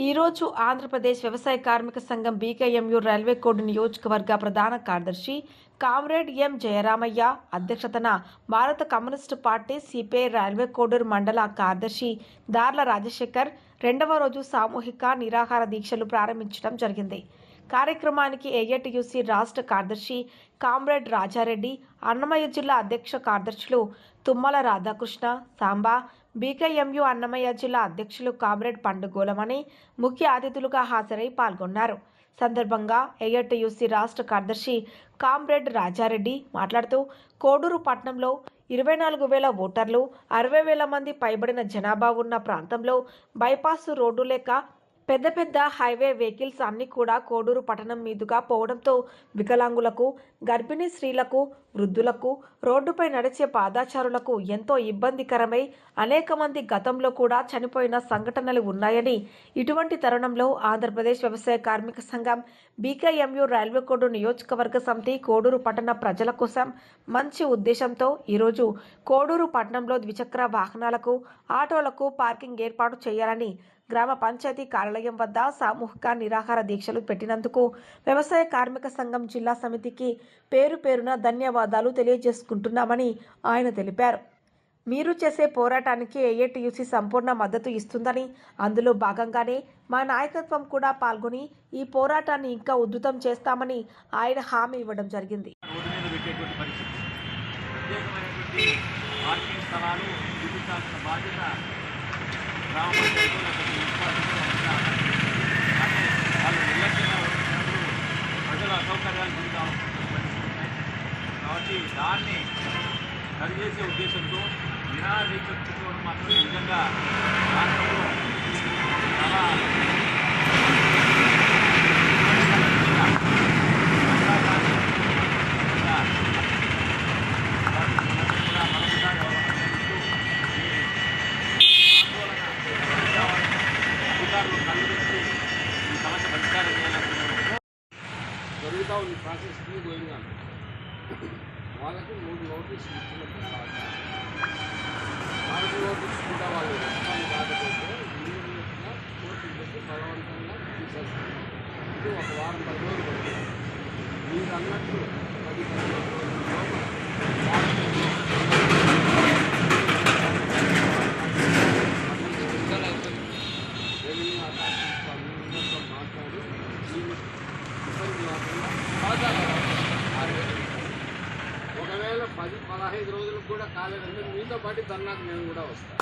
ఈరోజు ఆంధ్రప్రదేశ్ వ్యవసాయ కార్మిక సంఘం బీకేఎంయు రైల్వే కోడ్ నియోజకవర్గ ప్రధాన కార్యదర్శి కామ్రేడ్ ఎం జయరామయ్య అధ్యక్షతన భారత communist party CPI railway Koduru మండల కార్యదర్శి దార్ల రాజశేఖర్ రెండవ రోజు సామూహిక నిరాహార దీక్షలు ప్రారంభించడం జరిగింది. కార్యక్రమానికి ఏఐటియుసి రాష్ట్ర కార్యదర్శి కామ్రేడ్ రాజారెడ్డి అన్నమయ్య జిల్లా అధ్యక్ష కార్యదర్శులు తుమ్మల రాధాకృష్ణ సాంబా బీకేఎంయు అన్నమయ్య జిల్లా అధ్యక్షులు కామ్రేడ్ పండుగోలమని ముఖ్య అతిథులుగా హాజరై పాల్గొన్నారు. సందర్భంగా ఏఐటియుసి రాష్ట్ర కార్యదర్శి కామ్రేడ్ రాజారెడ్డి మాట్లాడుతూ కోడూరు పట్టణంలో ఇరవై నాలుగు వేల ఓటర్లు అరవై వేల మంది పైబడిన జనాభా ఉన్న ప్రాంతంలో బైపాస్ రోడ్డు లేక పెద్ద పెద్ద హైవే వెహికల్స్ అన్నీ కూడా కోడూరు పట్టణం మీదుగా పోవడంతో వికలాంగులకు గర్భిణీ స్త్రీలకు వృద్ధులకు రోడ్డుపై నడిచే పాదాచారులకు ఎంతో ఇబ్బందికరమై అనేక మంది గతంలో కూడా చనిపోయిన సంఘటనలు ఉన్నాయని ఇటువంటి తరుణంలో ఆంధ్రప్రదేశ్ వ్యవసాయ కార్మిక సంఘం బీకేఎంయు రైల్వే కోడు నియోజకవర్గ సమితి కోడూరు పట్టణ ప్రజల కోసం మంచి ఉద్దేశంతో ఈరోజు కోడూరు పట్టణంలో ద్విచక్ర వాహనాలకు ఆటోలకు పార్కింగ్ ఏర్పాటు చేయాలని గ్రామ పంచాయతీ కార్యాలయం వద్ద సామూహిక నిరాహార దీక్షలు పెట్టినందుకు వ్యవసాయ కార్మిక సంఘం జిల్లా సమితికి పేరు పేరున ధన్యవాదాలు తెలియజేసుకుంటున్నామని ఆయన తెలిపారు. మీరు చేసే పోరాటానికి ఏఏటీయూసీ సంపూర్ణ మద్దతు ఇస్తుందని అందులో భాగంగానే మా నాయకత్వం కూడా పాల్గొని ఈ పోరాటాన్ని ఇంకా ఉధృతం చేస్తామని ఆయన హామీ ఇవ్వడం జరిగింది. ప్రత్యేకమైనటువంటి పార్కింగ్ స్థలాలు బాధ్యత గ్రామ వాళ్ళు నిర్లక్ష్యంగా వచ్చినప్పుడు అసౌకర్యాలు కాబట్టి దాన్ని సరిచేసే ఉద్దేశంతో నిరాహార మాత్రం నిజంగా జరుగుతూ ఉంది ప్రాసెస్ గోయింగ్ ఆన్ వాళ్ళకి మూడు నోటీసులు ఇచ్చిన తర్వాత నాలుగు నోటీసులు కూడా వాళ్ళు రెస్పాండ్ కాకపోతే ఇమీడియట్గా కోర్టుకి పెట్టి బలవంతంగా తీసేస్తారు. ఇది ఒక వారం పది రోజులు పడుతుంది. మీరు అన్నట్టు పది పదిహేను రోజుల లోపల అథారిటీస్ అందరితో మాట్లాడి ఇబ్బంది లేకుండా. ఒకవేళ పది పదహైదు రోజులకు కూడా కాలేదంటే మీతో పాటు ధర్నాకు నేను కూడా వస్తాను.